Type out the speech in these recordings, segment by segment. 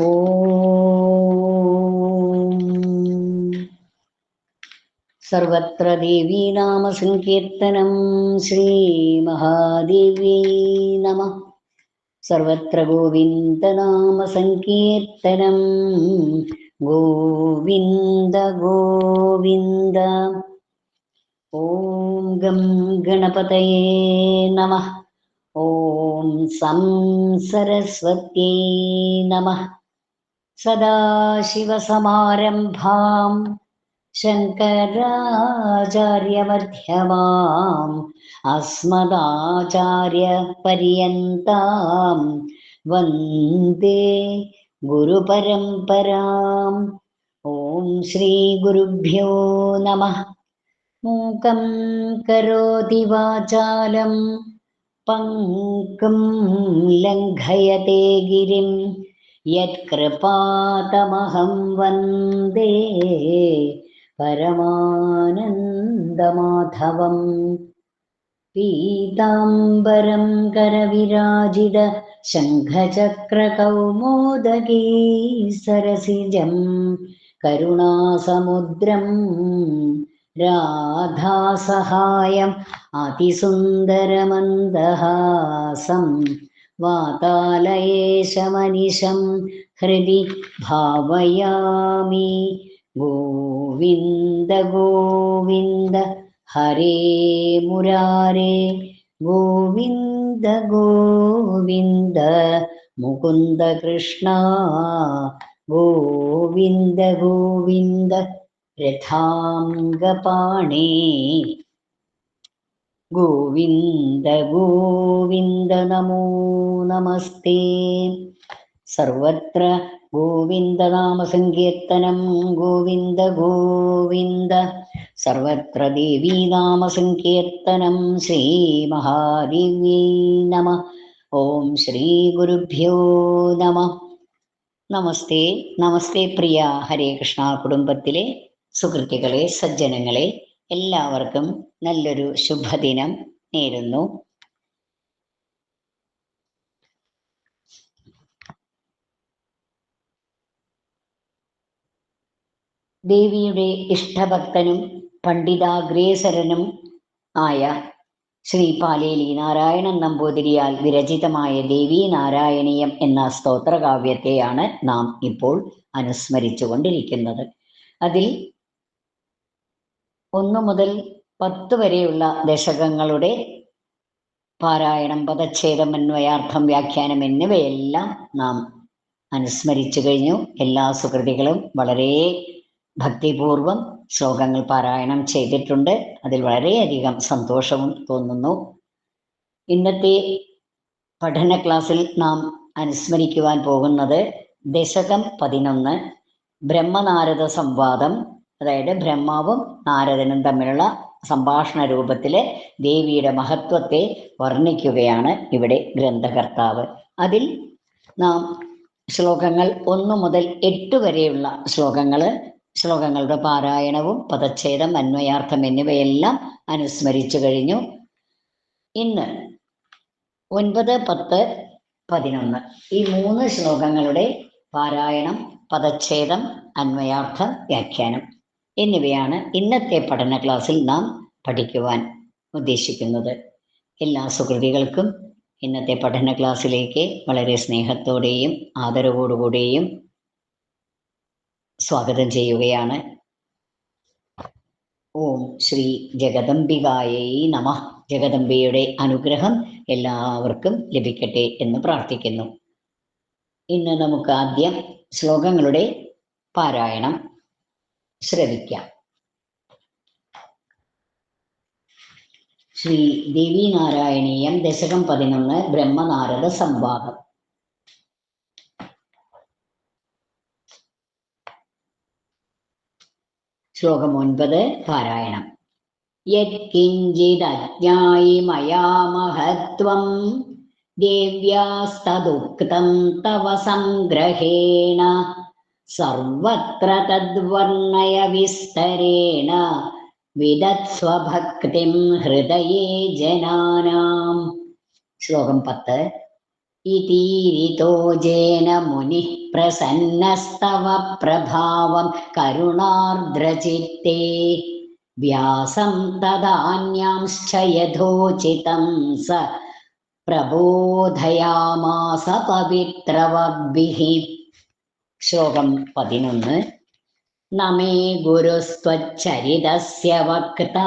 ഓം സർവത്ര ദേവീനാമസങ്കീർത്തനം ശ്രീമഹാദേവ്യൈ നമ സർവത്ര ഗോവിന്ദനാമസങ്കീർത്തനം ഗോവിന്ദ ഗോവിന്ദ ഓം ഗം ഗണപതയേ നമ ഓം സം സരസ്വത്യൈ നമ സദാശിവസമാരംഭാം सदाशिवसमारम्भां शङ्कराचार्यमध्यमाम् अस्मदाचार्यपर्यन्तां वन्दे गुरुपरम्पराम्। ॐ श्रीगुरुभ्यो नमः। मूकं करोति वाचालं पङ्कं लङ्घयते गिरिम्। यत्कृपातमहं वन्दे परमानन्दमाधवम्। पीताम्बरं करविराजितशङ्खचक्रकौ मोदकीसरसिजम् करुणासमुद्रम् राधासहायम् अतिसुन्दरमन्दहासम्। വാതാലയേശമനിശം ഹൃദി ഭാവയാമി. ഗോവിന്ദ ഗോവിന്ദ ഹരേ മുരാരേ. ഗോവിന്ദ ഗോവിന്ദ മുകുന്ദ കൃഷ്ണ. ഗോവിന്ദ ഗോവിന്ദ രഥാംഗപാണേ. ഗോവിന്ദ ഗോവിന്ദ നമോ നമസ്തേ. സർവത്ര ഗോവിന്ദനാമസങ്കീർത്തനം ഗോവിന്ദ ഗോവിന്ദ. സർവത്ര ദേവീനാമസങ്കീർത്തനം ശ്രീമഹാദേവ്യൈ നമ. ഓം ശ്രീ ഗുരുഭ്യോ നമ. നമസ്തേ നമസ്തേ പ്രിയ ഹരേ കൃഷ്ണ കുടുംബത്തിലെ സുഹൃത്തുക്കളെ സജ്ജനങ്ങളെ. എല്ലാവർക്കും നല്ലൊരു ശുഭദിനം നേരുന്നു. ദേവിയുടെ ഇഷ്ടഭക്തനും പണ്ഡിതാഗ്രേസരനും ആയ ശ്രീ പാലേലി നാരായണൻ നമ്പൂതിരിയാൽ വിരചിതമായ ദേവി നാരായണീയം എന്ന സ്തോത്രകാവ്യത്തെയാണ് നാം ഇപ്പോൾ അനുസ്മരിച്ചുകൊണ്ടിരിക്കുന്നത്. അതിൽ ഒന്നു മുതൽ പത്ത് വരെയുള്ള ദശകങ്ങളുടെ പാരായണം പദച്ഛേദം അന്വയാർത്ഥം വ്യാഖ്യാനം എന്നിവയെല്ലാം നാം അനുസ്മരിച്ചു കഴിഞ്ഞു. എല്ലാ സുഹൃതികളും വളരെ ഭക്തിപൂർവം ശ്ലോകങ്ങൾ പാരായണം ചെയ്തിട്ടുണ്ട്. അതിൽ വളരെയധികം സന്തോഷവും തോന്നുന്നു. ഇന്നത്തെ പഠന ക്ലാസ്സിൽ നാം അനുസ്മരിക്കുവാൻ പോകുന്നത് ദശകം പതിനൊന്ന് ബ്രഹ്മനാരദ സംവാദം. അതായത് ബ്രഹ്മാവും നാരദനും തമ്മിലുള്ള സംഭാഷണ രൂപത്തിലെ ദേവിയുടെ മഹത്വത്തെ വർണിക്കുകയാണ് ഇവിടെ ഗ്രന്ഥകർത്താവ്. അതിൽ നാം ശ്ലോകങ്ങൾ ഒന്ന് മുതൽ എട്ട് വരെയുള്ള ശ്ലോകങ്ങൾ ശ്ലോകങ്ങളുടെ പാരായണവും പദച്ഛേദം അന്വയാർത്ഥം എന്നിവയെല്ലാം അനുസ്മരിച്ചു കഴിഞ്ഞു. ഇന്ന് ഒൻപത് പത്ത് പതിനൊന്ന്. ഈ മൂന്ന് ശ്ലോകങ്ങളുടെ പാരായണം പദച്ഛേദം അന്വയാർത്ഥ വ്യാഖ്യാനം. എന്നിവയാണ് ഇന്നത്തെ പഠന ക്ലാസ്സിൽ നാം പഠിക്കുവാൻ ഉദ്ദേശിക്കുന്നത്. എല്ലാ സുഹൃതികൾക്കും ഇന്നത്തെ പഠന ക്ലാസ്സിലേക്ക് വളരെ സ്നേഹത്തോടെയും ആദരവോടുകൂടിയും സ്വാഗതം ചെയ്യുകയാണ്. ഓം ശ്രീ ജഗദംബികായൈ നമ. ജഗദംബിയുടെ അനുഗ്രഹം എല്ലാവർക്കും ലഭിക്കട്ടെ എന്ന് പ്രാർത്ഥിക്കുന്നു. ഇന്ന് നമുക്ക് ആദ്യം ശ്ലോകങ്ങളുടെ പാരായണം. ശ്രവിക്കാം ശ്രീ ദേവീനാരായണീയം ദശകം പതിനൊന്ന് ബ്രഹ്മനാരദ സംവാദം. ശ്ലോകം ഒൻപത് പാരായണം. യത്കിഞ്ചിദജ്ഞായി മയാ മഹത്വം ദേവ്യാസ്തദുക്തം തവ സംഗ്രഹേണ സർവത്ര തദ്വർണയ വിസ്തരേണ വിദത്സ്വഭക്തിം ഹൃദയേ ജനാനാം. ശ്ലോകം പത്ത്. ഇതീരിതോ ജേന മുനി പ്രസന്നസ്തവ പ്രഭാവം കരുണാർദ്രചിത്തേ. വ്യാസം തദാന്യാംശ്ച യഥോചിതം സ പ്രബോധയാമാസ പവിത്രവദ്ഭിः. ശ്ലോകം പതിനൊന്ന്. നമേ ഗുരുസ്ത്വച്ചരിതസ്യ വക്ത.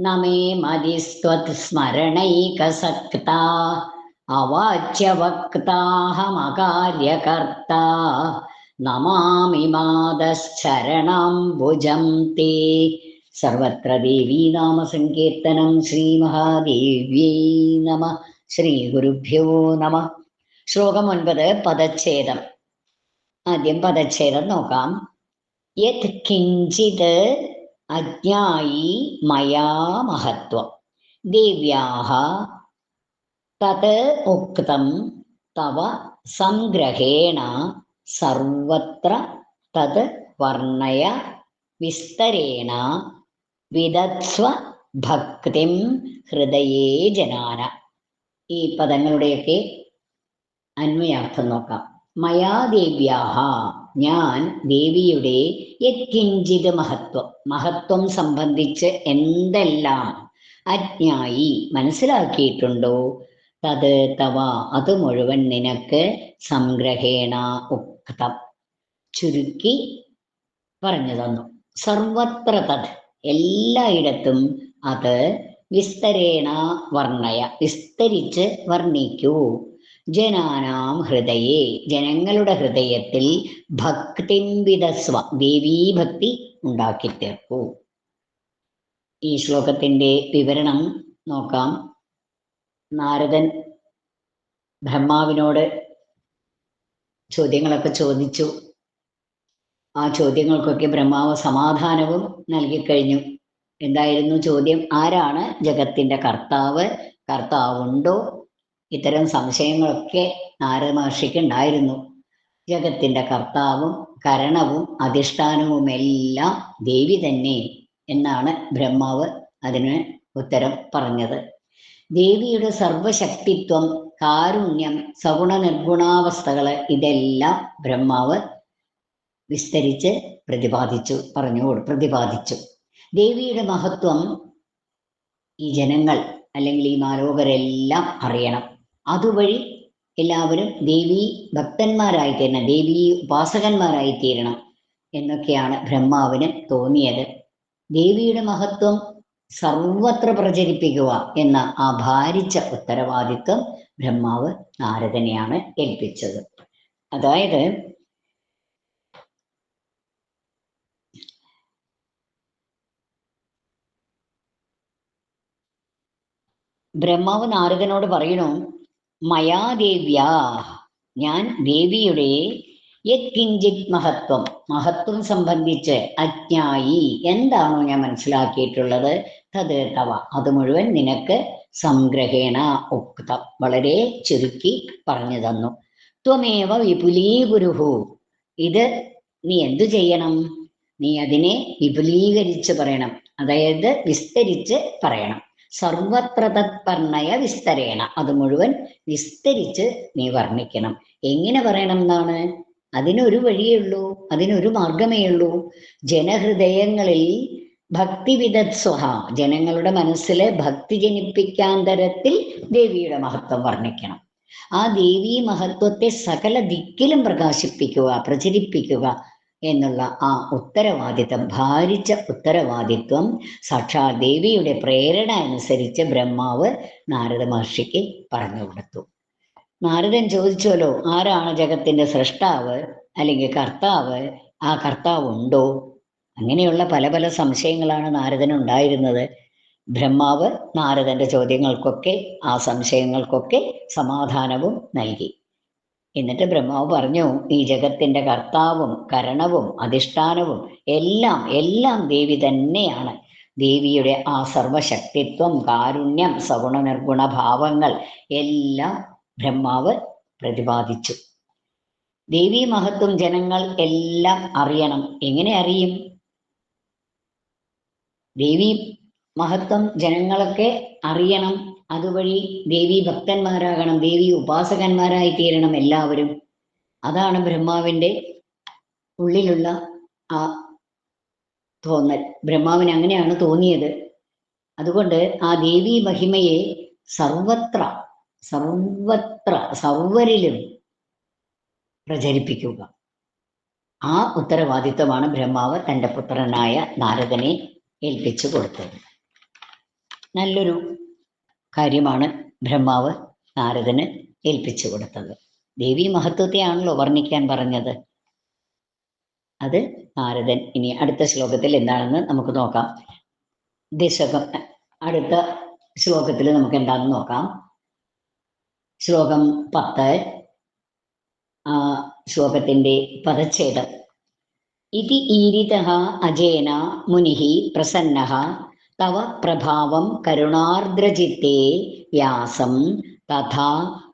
നമേ മതിസ്ത്വത് സ്മരണൈകസക്ത അവാച്യവക്താഹമകാര്യകർത്ത നമാമി മാതശ്ചരണാംബുജം തേ. സർവത്ര ദേവീനാമസങ്കീർത്തനം ശ്രീമഹാദേവ്യൈ നമ. ശ്രീ ഗുരുഭ്യോ നമ. ശ്ലോകം ഒൻപത് പദച്ഛേദം. ആദ്യം പദച്ഛേദം നോക്കാം. യത് കിഞ്ചിത് അജ്ഞായി മയാ മഹത്വം. ദിവ്യാഹ തത് ഉക്തം തവ സംഗ്രഹേണ സർവത്ര തത് വർണയ വിസ്തരേണ വിദത്സ്വ ഭക്തിം ഹൃദയേ ജനാന. ഈ പദങ്ങളുടെയൊക്കെ അന്വയാർത്ഥം നോക്കാം. മയാദേവ്യാഹ. ഞാൻ ദേവിയുടെ യത്കിഞ്ചിത് മഹത്വം മഹത്വം സംബന്ധിച്ച് എന്തെല്ലാം അജ്ഞായി മനസ്സിലാക്കിയിട്ടുണ്ടോ? തത് തവ അത് മുഴുവൻ നിനക്ക് സംഗ്രഹേണ ഉക്തം. ചുരുക്കി പറഞ്ഞു തന്നു. സർവത്ര തത് എല്ലായിടത്തും അത് വിസ്തരേണ വർണയ വിസ്തരിച്ച് വർണിക്കൂ. ജനാനാം ഹൃദയേ. ജനങ്ങളുടെ ഹൃദയത്തിൽ ഭക്തിംവിതസ്വ ദേവീഭക്തി ഉണ്ടാക്കി തീർക്കൂ. ഈ ശ്ലോകത്തിന്റെ വിവരണം നോക്കാം. നാരദൻ ബ്രഹ്മാവിനോട് ചോദ്യങ്ങളൊക്കെ ചോദിച്ചു. ആ ചോദ്യങ്ങൾക്കൊക്കെ ബ്രഹ്മാവ് സമാധാനവും നൽകിക്കഴിഞ്ഞു. എന്തായിരുന്നു ചോദ്യം? ആരാണ് ജഗത്തിന്റെ കർത്താവ്? കർത്താവുണ്ടോ? ഇത്തരം സംശയങ്ങളൊക്കെ നാരദ മഹർഷിക്ക് ഉണ്ടായിരുന്നു. ജഗത്തിന്റെ കർത്താവും കരണവും അധിഷ്ഠാനവുമെല്ലാം ദേവി തന്നെ എന്നാണ് ബ്രഹ്മാവ് അതിന് ഉത്തരം പറഞ്ഞത്. ദേവിയുടെ സർവശക്തിത്വം കാരുണ്യം സഗുണ നിർഗുണാവസ്ഥകൾ ഇതെല്ലാം ബ്രഹ്മാവ് വിസ്തരിച്ച് പ്രതിപാദിച്ചു പറഞ്ഞു പ്രതിപാദിച്ചു. ദേവിയുടെ മഹത്വം ഈ ജനങ്ങൾ അല്ലെങ്കിൽ ഈ മാലോകരെല്ലാം അറിയണം. അതുവഴി എല്ലാവരും ദേവി ഭക്തന്മാരായി തീരണം ദേവി ഉപാസകന്മാരായി തീരണം എന്നൊക്കെയാണ് ബ്രഹ്മാവിന് തോന്നിയത്. ദേവിയുടെ മഹത്വം സർവത്ര പ്രചരിപ്പിക്കുക എന്ന ആ ഭാരിച്ച ഉത്തരവാദിത്വം ബ്രഹ്മാവ് നാരദനെയാണ് ഏൽപ്പിച്ചത്. അതായത് ബ്രഹ്മാവ് നാരദനോട് പറയണു മയാദേവ്യാ ഞാൻ ദേവിയുടെ യത്കിഞ്ചിത് മഹത്വം മഹത്വം സംബന്ധിച്ച് അജ്ഞായി. എന്താണോ ഞാൻ മനസ്സിലാക്കിയിട്ടുള്ളത്? തത് തവ. അത് മുഴുവൻ നിനക്ക് സംഗ്രഹേണ ഉക്തം. വളരെ ചുരുക്കി പറഞ്ഞു തന്നു. ത്വമേവ വിപുലീകുരുഹു ഇത് നീ എന്തു ചെയ്യണം? നീ അതിനെ വിപുലീകരിച്ച് പറയണം. അതായത് വിസ്തരിച്ച് പറയണം. സർവത്ര വിസ്തരേണ. അത് മുഴുവൻ വിസ്തരിച്ച് നീ വർണിക്കണം. എങ്ങനെ പറയണം എന്നാണ് അതിനൊരു വഴിയേ ഉള്ളൂ. അതിനൊരു മാർഗമേ ഉള്ളൂ. ജനഹൃദയങ്ങളിൽ ഭക്തി വിദത്സ്വഹ ജനങ്ങളുടെ മനസ്സിലെ ഭക്തി ജനിപ്പിക്കാൻ തരത്തിൽ ദേവിയുടെ മഹത്വം വർണിക്കണം. ആ ദേവീ മഹത്വത്തെ സകല ദിക്കിലും പ്രകാശിപ്പിക്കുക പ്രചരിപ്പിക്കുക. എന്നുള്ള ആ ഉത്തരവാദിത്വം ഭാരിച്ച ഉത്തരവാദിത്വം സാക്ഷാൽ ദേവിയുടെ പ്രേരണ അനുസരിച്ച് ബ്രഹ്മാവ് നാരദ മഹർഷിക്ക് പറഞ്ഞു കൊടുത്തു. നാരദൻ ചോദിച്ചല്ലോ ആരാണ് ജഗത്തിന്റെ സൃഷ്ടാവ് അല്ലെങ്കിൽ കർത്താവ്? ആ കർത്താവ് ഉണ്ടോ? അങ്ങനെയുള്ള പല പല സംശയങ്ങളാണ് നാരദന് ഉണ്ടായിരുന്നത്. ബ്രഹ്മാവ് നാരദന്റെ ചോദ്യങ്ങൾക്കൊക്കെ ആ സംശയങ്ങൾക്കൊക്കെ സമാധാനവും നൽകി. എന്നിട്ട് ബ്രഹ്മാവ് പറഞ്ഞു ഈ ജഗത്തിന്റെ കർത്താവും കരണവും അധിഷ്ഠാനവും എല്ലാം എല്ലാം ദേവി തന്നെയാണ്. ദേവിയുടെ ആ സർവശക്തിത്വം കാരുണ്യം സഗുണ നിർഗുണ ഭാവങ്ങൾ എല്ലാം ബ്രഹ്മാവ് പ്രതിപാദിച്ചു. ദേവി മഹത്വം ജനങ്ങൾ എല്ലാം അറിയണം. എങ്ങനെ അറിയും? ദേവി മഹത്വം ജനങ്ങളൊക്കെ അറിയണം. അതുവഴി ദേവി ഭക്തന്മാരാകണം ദേവി ഉപാസകന്മാരായി തീരണം എല്ലാവരും. അതാണ് ബ്രഹ്മാവിന്റെ ഉള്ളിലുള്ള ആ തോന്നൽ. ബ്രഹ്മാവിന് അങ്ങനെയാണ് തോന്നിയത്. അതുകൊണ്ട് ആ ദേവി മഹിമയെ സർവത്ര സർവത്ര സർവരിലും പ്രചരിപ്പിക്കുക. ആ ഉത്തരവാദിത്വമാണ് ബ്രഹ്മാവ് തന്റെ പുത്രനായ നാരദനെ ഏൽപ്പിച്ചു കൊടുത്തത്. നല്ലൊരു കാര്യമാണ് ബ്രഹ്മാവ് നാരദന് ഏൽപ്പിച്ചു കൊടുത്തത്. ദേവി മഹത്വത്തെയാണല്ലോ വർണിക്കാൻ പറഞ്ഞത്. അത് നാരദൻ. ഇനി അടുത്ത ശ്ലോകത്തിൽ എന്താണെന്ന് നമുക്ക് നോക്കാം. ദശകം അടുത്ത ശ്ലോകത്തിൽ നമുക്ക് എന്താണെന്ന് നോക്കാം. ശ്ലോകം പത്ത് ആ ശ്ലോകത്തിന്റെ പദച്ഛേദം. ഇതി ഈരിത അജേന മുനി പ്രസന്ന തവ പ്രഭാവം കരുണാർദ്രജിത്തെ വ്യാസം തഥാ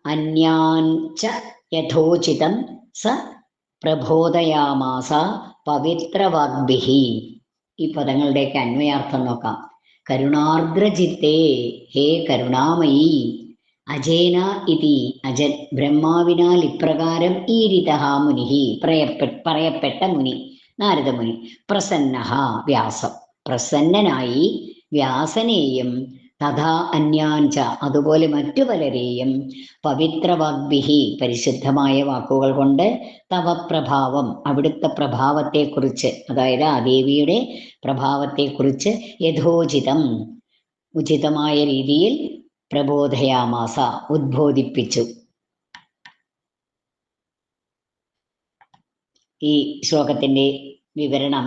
അന്യാഞ്ച യഥോചിതം സ പ്രബോധയാമാസ പവിത്രവാഗ്ഭിഹി ഈ പദങ്ങളുടെയൊക്കെ അന്വയാർത്ഥം നോക്കാം. കരുണാർദ്രജിത്തെ ഹേ കരുണാമയി അജേന ഇതി അജൻ ബ്രഹ്മാവിനാൽ ഇപ്രകാരം ഈരിത മുനിഹി പറയപ്പെ പറയപ്പെട്ട മുനി നാരദമുനി പ്രസന്നഹ വ്യാസം പ്രസന്നനായി വ്യാസനെയും തഥാ അന്യാഞ്ച അതുപോലെ മറ്റു പലരെയും പവിത്രവാഗ്ഭിഹി പരിശുദ്ധമായ വാക്കുകൾ കൊണ്ട് തവ പ്രഭാവം അവിടുത്തെ പ്രഭാവത്തെക്കുറിച്ച് അതായത് ആ ദേവിയുടെ പ്രഭാവത്തെക്കുറിച്ച് യഥോചിതം ഉചിതമായ രീതിയിൽ പ്രബോധയാമാസ ഉദ്ബോധിപ്പിച്ചു. ഈ ശ്ലോകത്തിന്റെ വിവരണം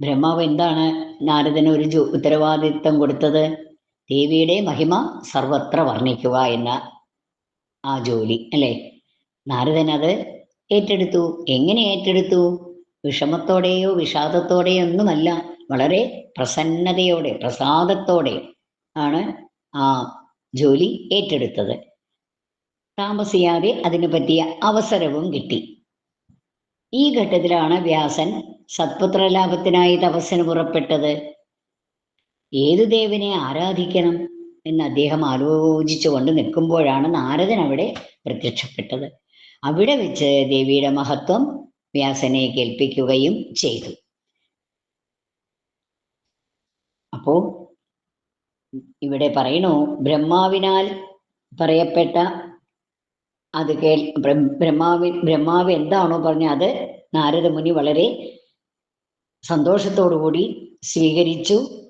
ബ്രഹ്മാവ് എന്താണ് നാരദന് ഒരു ഉത്തരവാദിത്വം കൊടുത്തത്? ദേവിയുടെ മഹിമ സർവത്ര വർണിക്കുക എന്ന ആ ജോലി അല്ലേ? നാരദൻ അത് ഏറ്റെടുത്തു. എങ്ങനെ ഏറ്റെടുത്തു? വിഷമത്തോടെയോ വിഷാദത്തോടെയോ ഒന്നുമല്ല വളരെ പ്രസന്നതയോടെ പ്രസാദത്തോടെ ആണ് ആ ജോലി ഏറ്റെടുത്തത്. താമസിയാതെ അതിനു പറ്റിയ അവസരവും കിട്ടി. ഈ ഘട്ടത്തിലാണ് വ്യാസൻ സത്പുത്രലാഭത്തിനായി തപസ്സിന് പുറപ്പെട്ടത് ഏതു ദേവനെ ആരാധിക്കണം എന്ന് അദ്ദേഹം ആലോചിച്ചുകൊണ്ട് നിൽക്കുമ്പോഴാണ് നാരദൻ അവിടെ പ്രത്യക്ഷപ്പെട്ടത്. അവിടെ വെച്ച് ദേവിയുടെ മഹത്വം വ്യാസനെ കേൾപ്പിക്കുകയും ചെയ്തു. അപ്പോ ഇവിടെ പറയണു ബ്രഹ്മാവിനാൽ പറയപ്പെട്ട അത് കേൾ ബ്രഹ്മാവി ബ്രഹ്മാവ് എന്താണോ പറഞ്ഞ അത് നാരദമുനി വളരെ സന്തോഷത്തോടുകൂടി സ്വീകരിച്ചു.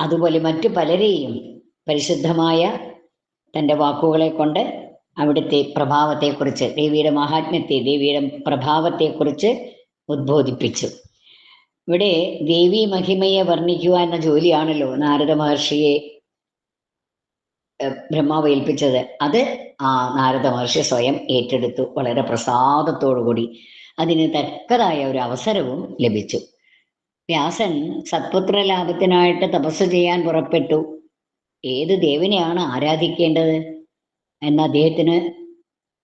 അതുപോലെ മറ്റു പലരെയും പരിശുദ്ധമായ തന്റെ വാക്കുകളെ കൊണ്ട് അവിടുത്തെ പ്രഭാവത്തെക്കുറിച്ച് ദേവിയുടെ മഹാത്മ്യത്തെ ദേവിയുടെ പ്രഭാവത്തെക്കുറിച്ച് ഉദ്ബോധിപ്പിച്ചു. ഇവിടെ ദേവി മഹിമയെ വർണിക്കുക എന്ന ജോലിയാണല്ലോ നാരദ മഹർഷിയെ ബ്രഹ്മാവ് ഏൽപ്പിച്ചത് അത് ആ നാരദ മഹർഷി സ്വയം ഏറ്റെടുത്തു. വളരെ പ്രസാദത്തോടുകൂടി അതിന് തക്കതായ ഒരു അവസരവും ലഭിച്ചു. വ്യാസൻ സത്പുത്ര ലാഭത്തിനായിട്ട് തപസ് ചെയ്യാൻ പുറപ്പെട്ടു. ഏത് ദേവനെയാണ് ആരാധിക്കേണ്ടത്? എന്ന അദ്ദേഹത്തിന്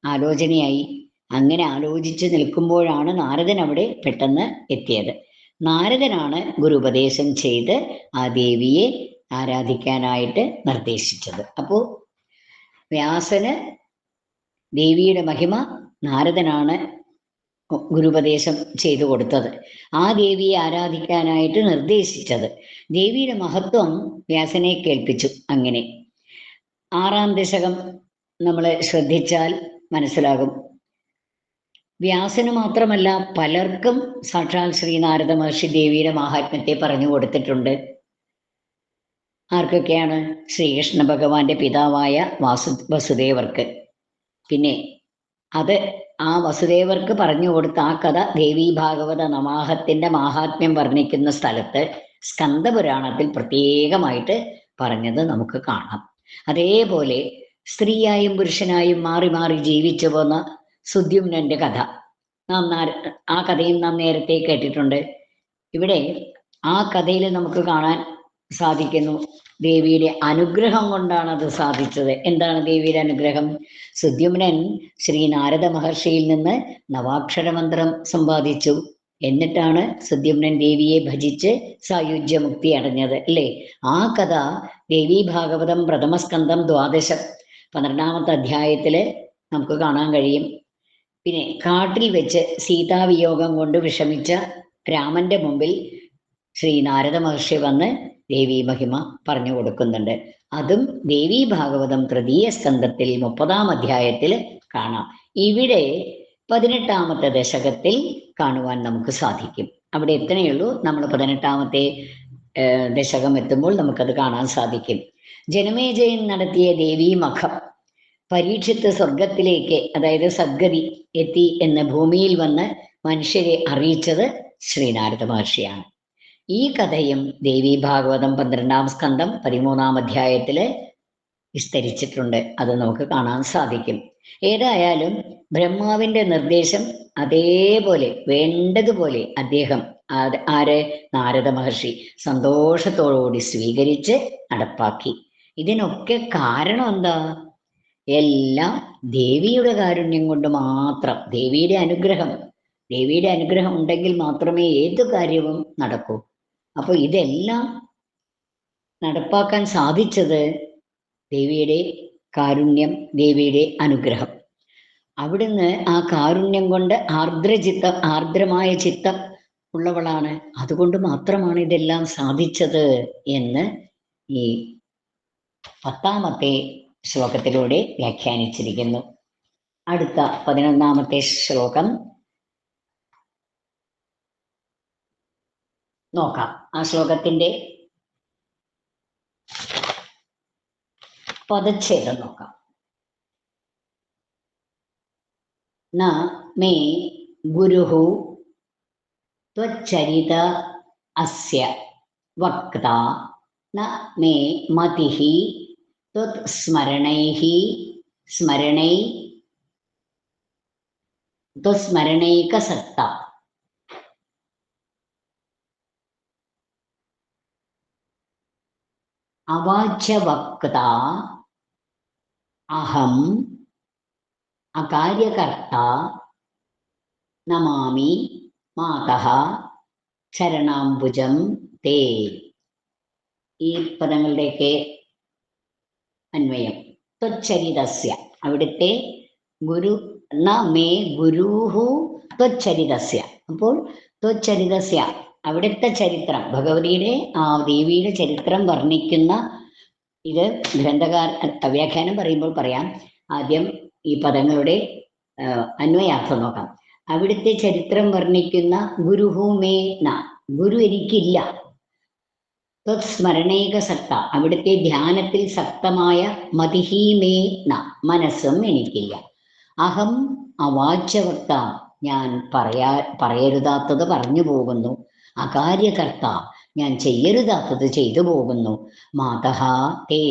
ആലോചനയായി. അങ്ങനെ ആലോചിച്ച് നിൽക്കുമ്പോഴാണ് നാരദൻ അവിടെ പെട്ടെന്ന് എത്തിയത്. നാരദനാണ് ഗുരു ഉപദേശം ചെയ്ത് ആ ദേവിയെ ആരാധിക്കാനായിട്ട് നിർദ്ദേശിച്ചത്. അപ്പോൾ വ്യാസന് ദേവിയുടെ മഹിമ നാരദനാണ് ഗുരുപദേശം ചെയ്തു കൊടുത്തത്. ആ ദേവിയെ ആരാധിക്കാനായിട്ട് നിർദ്ദേശിച്ചത്. ദേവിയുടെ മഹത്വം വ്യാസനെ കേൾപ്പിച്ചു അങ്ങനെ. ആറാം ദശകം നമ്മൾ ശ്രദ്ധിച്ചാൽ മനസ്സിലാകും. വ്യാസന് മാത്രമല്ല പലർക്കും സാക്ഷാൽ ശ്രീനാരദ മഹർഷി ദേവിയുടെ മഹാത്മ്യത്തെ പറഞ്ഞു കൊടുത്തിട്ടുണ്ട്. ആർക്കൊക്കെയാണ് ശ്രീകൃഷ്ണ ഭഗവാന്റെ പിതാവായ വാസു വസുദേവർക്ക്? പിന്നെ അത് ആ വസുദേവർക്ക് പറഞ്ഞു കൊടുത്ത ആ കഥ ദേവി ഭാഗവത നമാഹത്തിന്റെ മാഹാത്മ്യം വർണിക്കുന്ന സ്ഥലത്ത് സ്കന്ദപുരാണത്തിൽ പ്രത്യേകമായിട്ട് പറഞ്ഞത് നമുക്ക് കാണാം. അതേപോലെ സ്ത്രീയായും പുരുഷനായും മാറി മാറി ജീവിച്ചു പോന്ന സുദ്യുമ്നന്റെ കഥ. നാം ആ കഥയും നാം നേരത്തെ കേട്ടിട്ടുണ്ട്. ഇവിടെ ആ കഥയിൽ നമുക്ക് കാണാൻ സാധിക്കുന്നു. ദേവിയുടെ അനുഗ്രഹം കൊണ്ടാണ് അത് സാധിച്ചത്. എന്താണ് ദേവിയുടെ അനുഗ്രഹം? സുദ്യുമ്നൻ ശ്രീ നാരദ മഹർഷിയിൽ നിന്ന് നവാക്ഷര മന്ത്രം സമ്പാദിച്ചു. എന്നിട്ടാണ് സുദ്യുമ്നൻ ദേവിയെ ഭജിച്ച് സായുജ്യമുക്തി അടഞ്ഞത് അല്ലേ? ആ കഥ ദേവി ഭാഗവതം പ്രഥമസ്കന്ധം ദ്വാദശം പന്ത്രണ്ടാമത്തെ അധ്യായത്തിൽ നമുക്ക് കാണാൻ കഴിയും. പിന്നെ കാട്ടിൽ വെച്ച് സീതാവിയോഗം കൊണ്ട് വിഷമിച്ച രാമന്റെ മുമ്പിൽ ശ്രീ നാരദ മഹർഷി വന്ന് ദേവി മഹിമ പറഞ്ഞു കൊടുക്കുന്നുണ്ട്. അതും ദേവി ഭാഗവതം തൃതീയ സ്കന്ധത്തിൽ മുപ്പതാം അധ്യായത്തിൽ കാണാം. ഇവിടെ പതിനെട്ടാമത്തെ ദശകത്തിൽ കാണുവാൻ നമുക്ക് സാധിക്കും. അവിടെ എത്തനെയുള്ളൂ നമ്മൾ പതിനെട്ടാമത്തെ ദശകം എത്തുമ്പോൾ നമുക്കത് കാണാൻ സാധിക്കും. ജനമേജയൻ നടത്തിയ ദേവീ മഖം പരീക്ഷിത്ത് സ്വർഗത്തിലേക്ക് അതായത് സദ്ഗതി എത്തി എന്ന ഭൂമിയിൽ വന്ന് മനുഷ്യരെ അറിയിച്ചത് ശ്രീനാരദ മഹർഷിയാണ്. ഈ കഥയും ദേവി ഭാഗവതം പന്ത്രണ്ടാം സ്കന്ധം പതിമൂന്നാം അധ്യായത്തിൽ വിസ്തരിച്ചിട്ടുണ്ട്. അത് നമുക്ക് കാണാൻ സാധിക്കും. ഏതായാലും ബ്രഹ്മാവിന്റെ നിർദ്ദേശം അതേപോലെ വേണ്ടതുപോലെ അദ്ദേഹം ആര് നാരദ മഹർഷി സന്തോഷത്തോടുകൂടി സ്വീകരിച്ച് നടപ്പാക്കി. ഇതിനൊക്കെ കാരണം എന്താ? എല്ലാം ദേവിയുടെ കാരുണ്യം കൊണ്ട് മാത്രം ദേവിയുടെ അനുഗ്രഹം. ദേവിയുടെ അനുഗ്രഹം ഉണ്ടെങ്കിൽ മാത്രമേ ഏത് കാര്യവും നടക്കൂ. അപ്പൊ ഇതെല്ലാം നടപ്പാക്കാൻ സാധിച്ചത് ദേവിയുടെ കാരുണ്യം ദേവിയുടെ അനുഗ്രഹം. അവിടുന്ന് ആ കാരുണ്യം കൊണ്ട് ആർദ്രചിത്തം ആർദ്രമായ ചിത്തം ഉള്ളവളാണ്. അതുകൊണ്ട് മാത്രമാണ് ഇതെല്ലാം സാധിച്ചത് എന്ന് ഈ പത്താമത്തെ ശ്ലോകത്തിലൂടെ വ്യാഖ്യാനിച്ചിരിക്കുന്നു. അടുത്ത പതിനൊന്നാമത്തെ ശ്ലോകം നോക്കാം. ആ ശ്ലോകത്തിന്റെ പദച്ഛേദം നോക്കാം. ന മേ ഗുരുഹു ത്വച്ചരിത അസ്യ വക്ത. ന മേ മതിഃ ത്വത് സ്മരണൈഃ സ്മരണൈ ത്വസ്മരണൈകസത്ത അവാച്യവക്ത അഹം അകാര്യകർത്ത നമാമി മാതഃ ശരണാംബുജം തേ. ഈ പദങ്ങളുടെയൊക്കെ അന്വയം. ത്വച്ചരിതസ്യ. അവിടുത്തെ ഗുരു ന മേ ഗുരുഹു ത്വച്ചരിതസ്യ. അപ്പോൾ ത്വച്ചരിതസ്യ. അവിടുത്തെ ചരിത്രം. ഭഗവതിയുടെ ആ ദേവിയുടെ ചരിത്രം വർണിക്കുന്ന ഇത് ഗ്രന്ഥകാർ വ്യാഖ്യാനം പറയുമ്പോൾ പറയാം. ആദ്യം ഈ പദങ്ങളുടെ അന്വയാർത്ഥം നോക്കാം. അവിടുത്തെ ചരിത്രം വർണിക്കുന്ന ഗുരുഹൂമേ ന. ഗുരു എനിക്കില്ല. സ്മരണേക സത്ത. അവിടുത്തെ ധ്യാനത്തിൽ സക്തമായ മതിഹീമേ ന. മനസ്സും എനിക്കില്ല. അഹം അവാച്യവക്ത. ഞാൻ പറയാ പറയരുതാത്തത് പറഞ്ഞു പോകുന്നു. അകാര്യകർത്ത ഞാൻ ചെയ്യരുതാത്തത് ചെയ്തു പോകുന്നു. മാതഹ തേ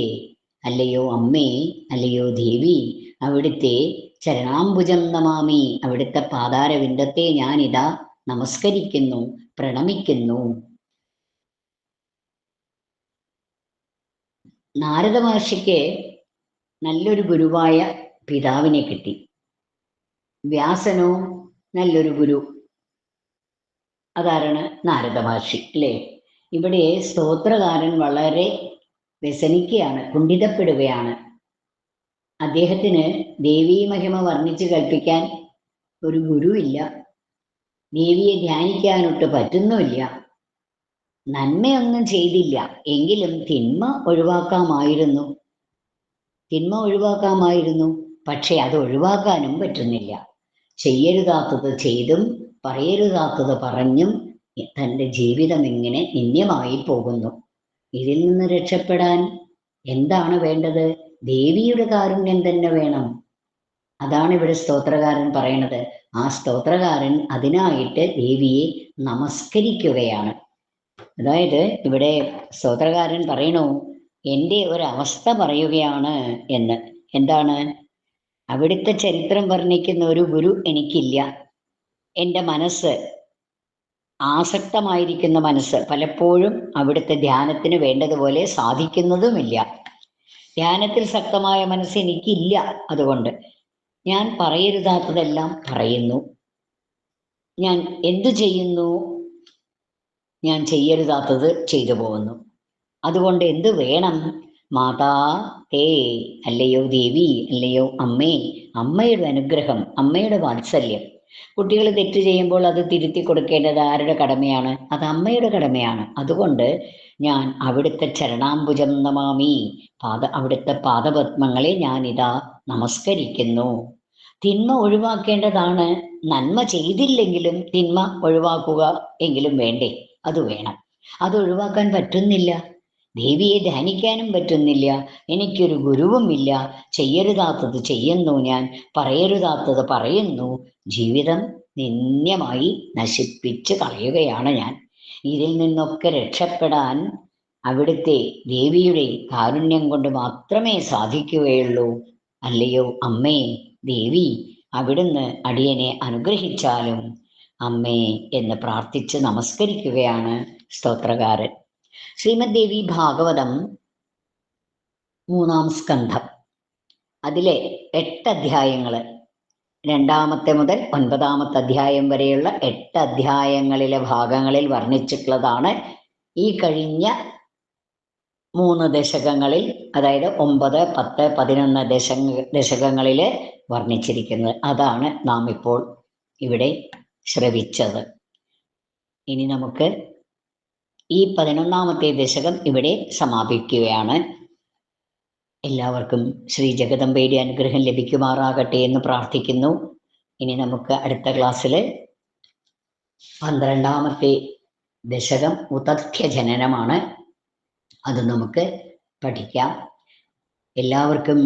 അല്ലയോ അമ്മേ അല്ലയോ ദേവി അവിടുത്തെ ചരണാംബുജം നമാമി അവിടുത്തെ പാതാരവിന്ദത്തെ ഞാനിതാ നമസ്കരിക്കുന്നു പ്രണമിക്കുന്നു. നാരദ മഹർഷിക്ക് നല്ലൊരു ഗുരുവായ പിതാവിനെ കിട്ടി. വ്യാസനോ നല്ലൊരു ഗുരു. അതാരാണ് നാരദ മഹർഷി അല്ലേ? ഇവിടെ സ്തോത്രകാരൻ വളരെ വ്യസനിക്കുകയാണ് കുണ്ഠിതപ്പെടുകയാണ്. അദ്ദേഹത്തിന് ദേവീ മഹിമ വർണിച്ച് കൽപ്പിക്കാൻ ഒരു ഗുരുവില്ല. ദേവിയെ ധ്യാനിക്കാനൊട്ട് പറ്റുന്നുമില്ല. നന്മയൊന്നും ചെയ്തില്ല. എങ്കിലും തിന്മ ഒഴിവാക്കാമായിരുന്നു. തിന്മ ഒഴിവാക്കാമായിരുന്നു. പക്ഷെ അത് ഒഴിവാക്കാനും പറ്റുന്നില്ല. ചെയ്യരുതാത്തത് ചെയ്തും പറയരുതാത്തത് പറഞ്ഞും തന്റെ ജീവിതം ഇങ്ങനെ നിന്ദ്യമായി പോകുന്നു ഇതിൽ നിന്ന് രക്ഷപ്പെടാൻ എന്താണ് വേണ്ടത്? ദേവിയുടെ കാരുണ്യം തന്നെ വേണം. അതാണ് ഇവിടെ സ്തോത്രകാരൻ പറയണത്. ആ സ്തോത്രകാരൻ അതിനായിട്ട് ദേവിയെ നമസ്കരിക്കുകയാണ്. അതായത് ഇവിടെ സ്തോത്രകാരൻ പറയണു എന്റെ ഒരവസ്ഥ പറയുകയാണ് എന്ന്. എന്താണ്? അവിടുത്തെ ചരിത്രം വർണിക്കുന്ന ഒരു ഗുരു എനിക്കില്ല. എന്റെ മനസ്സ് ആസക്തമായിരിക്കുന്ന മനസ്സ് പലപ്പോഴും അവിടുത്തെ ധ്യാനത്തിന് വേണ്ടതുപോലെ സാധിക്കുന്നതുമില്ല. ധ്യാനത്തിൽ ശക്തമായ മനസ്സ് എനിക്കില്ല അതുകൊണ്ട് ഞാൻ പറയരുതാത്തതെല്ലാം പറയുന്നു. ഞാൻ എന്തു ചെയ്യുന്നു? ഞാൻ ചെയ്യരുതാത്തത് ചെയ്തു പോകുന്നു. അതുകൊണ്ട് എന്ത് വേണം? മാതാ തേ അല്ലയോ ദേവി അല്ലയോ അമ്മേ അമ്മയുടെ അനുഗ്രഹം അമ്മയുടെ വാത്സല്യം. കുട്ടികൾ തെറ്റ് ചെയ്യുമ്പോൾ അത് തിരുത്തി കൊടുക്കേണ്ടത് ആരുടെ കടമയാണ്? അത് അമ്മയുടെ കടമയാണ്. അതുകൊണ്ട് ഞാൻ അവിടുത്തെ ചരണാംബുജം നമാമി. പാദ അവിടുത്തെ പാദപത്മങ്ങളെ ഞാൻ ഞാനിതാ നമസ്കരിക്കുന്നു. തിന്മ ഒഴിവാക്കേണ്ടതാണ്. നന്മ ചെയ്തില്ലെങ്കിലും തിന്മ ഒഴിവാക്കുക എങ്കിലും വേണ്ടേ? അത് വേണം. അത് ഒഴിവാക്കാൻ പറ്റുന്നില്ല. ദേവിയെ ധ്യാനിക്കാനും പറ്റുന്നില്ല. എനിക്കൊരു ഗുരുവുമില്ല. ചെയ്യരുതാത്തത് ചെയ്യുന്നു ഞാൻ. പറയരുതാത്തത് പറയുന്നു. ജീവിതം നിന്യമായി നശിപ്പിച്ച് കളയുകയാണ് ഞാൻ. ഇതിൽ നിന്നൊക്കെ രക്ഷപ്പെടാൻ അവിടുത്തെ ദേവിയുടെ കാരുണ്യം കൊണ്ട് മാത്രമേ സാധിക്കുകയുള്ളൂ. അല്ലയോ അമ്മേ ദേവി അവിടുന്ന് അടിയനെ അനുഗ്രഹിച്ചാലും അമ്മേ എന്ന് പ്രാർത്ഥിച്ച് നമസ്കരിക്കുകയാണ് സ്തോത്രകാരൻ. ശ്രീമദ് ദേവി ഭാഗവതം മൂന്നാം സ്കന്ധം. അതിലെ എട്ട് അധ്യായങ്ങൾ രണ്ടാമത്തെ മുതൽ ഒൻപതാമത്തെ അധ്യായം വരെയുള്ള എട്ട് അധ്യായങ്ങളിലെ ഭാഗങ്ങളിൽ വർണിച്ചിട്ടുള്ളതാണ് ഈ കഴിഞ്ഞ മൂന്ന് ദശകങ്ങളിൽ അതായത് ഒമ്പത് പത്ത് പതിനൊന്ന് ദശ ദശകങ്ങളിൽ വർണിച്ചിരിക്കുന്നത്. അതാണ് നാം ഇപ്പോൾ ഇവിടെ ശ്രവിച്ചത്. ഇനി നമുക്ക് ഈ പതിനൊന്നാമത്തെ ദശകം ഇവിടെ സമാപിക്കുകയാണ്. എല്ലാവർക്കും ശ്രീ ജഗദമ്പയുടെ അനുഗ്രഹം ലഭിക്കുമാറാകട്ടെ എന്ന് പ്രാർത്ഥിക്കുന്നു. ഇനി നമുക്ക് അടുത്ത ക്ലാസ്സിൽ പന്ത്രണ്ടാമത്തെ ദശകം ഉതഥ്യ ജനനമാണ് അത് നമുക്ക് പഠിക്കാം. എല്ലാവർക്കും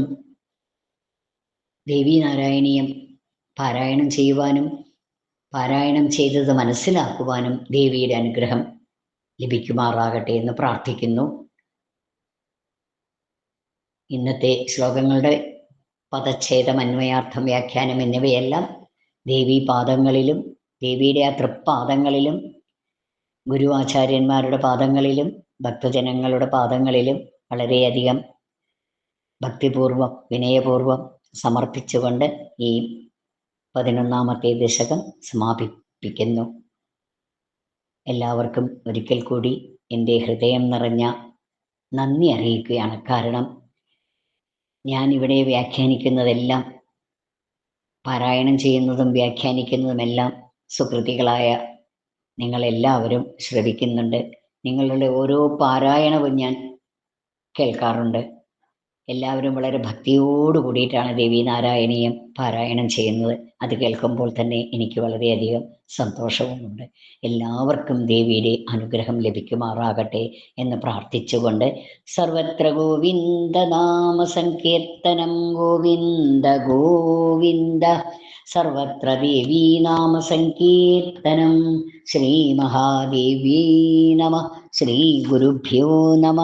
ദേവി നാരായണീയം പാരായണം ചെയ്യുവാനും പാരായണം ചെയ്തത് മനസ്സിലാക്കുവാനും ദേവിയുടെ അനുഗ്രഹം ലഭിക്കുമാറാകട്ടെ എന്ന് പ്രാർത്ഥിക്കുന്നു. ഇന്നത്തെ ശ്ലോകങ്ങളുടെ പദച്ഛേദം അന്വയാർത്ഥം വ്യാഖ്യാനം എന്നിവയെല്ലാം ദേവീ പാദങ്ങളിലും ദേവിയുടെ ആ തൃപ്പാദങ്ങളിലും ഗുരുവാചാര്യന്മാരുടെ പാദങ്ങളിലും ഭക്തജനങ്ങളുടെ പാദങ്ങളിലും വളരെയധികം ഭക്തിപൂർവം വിനയപൂർവം സമർപ്പിച്ചുകൊണ്ട് ഈ പതിനൊന്നാമത്തെ ദശകം സമാപിപ്പിക്കുന്നു. എല്ലാവർക്കും ഒരിക്കൽ കൂടി എന്റെ ഹൃദയം നിറഞ്ഞ നന്ദി അറിയിക്കുകയാണ്. കാരണം ഞാൻ ഇവിടെ വ്യാഖ്യാനിക്കുന്നതെല്ലാം പാരായണം ചെയ്യുന്നതും വ്യാഖ്യാനിക്കുന്നതുമെല്ലാം സുഹൃത്തികളായ നിങ്ങളെല്ലാവരും ശ്രവിക്കുന്നുണ്ട്. നിങ്ങളുടെ ഓരോ പാരായണവും ഞാൻ കേൾക്കാറുണ്ട്. എല്ലാവരും വളരെ ഭക്തിയോട് കൂടിയിട്ടാണ് ദേവീനാരായണീയം പാരായണം ചെയ്യുന്നത്. അത് കേൾക്കുമ്പോൾ തന്നെ എനിക്ക് വളരെയധികം സന്തോഷവുമുണ്ട്. എല്ലാവർക്കും ദേവിയുടെ അനുഗ്രഹം ലഭിക്കുമാറാകട്ടെ എന്ന് പ്രാർത്ഥിച്ചുകൊണ്ട് സർവത്ര ഗോവിന്ദ നാമ സങ്കീർത്തനം ഗോവിന്ദ ഗോവിന്ദ സർവത്ര ദേവീ നാമ സങ്കീർത്തനം ശ്രീ മഹാദേവീ നമ ശ്രീ ഗുരുഭ്യോ നമ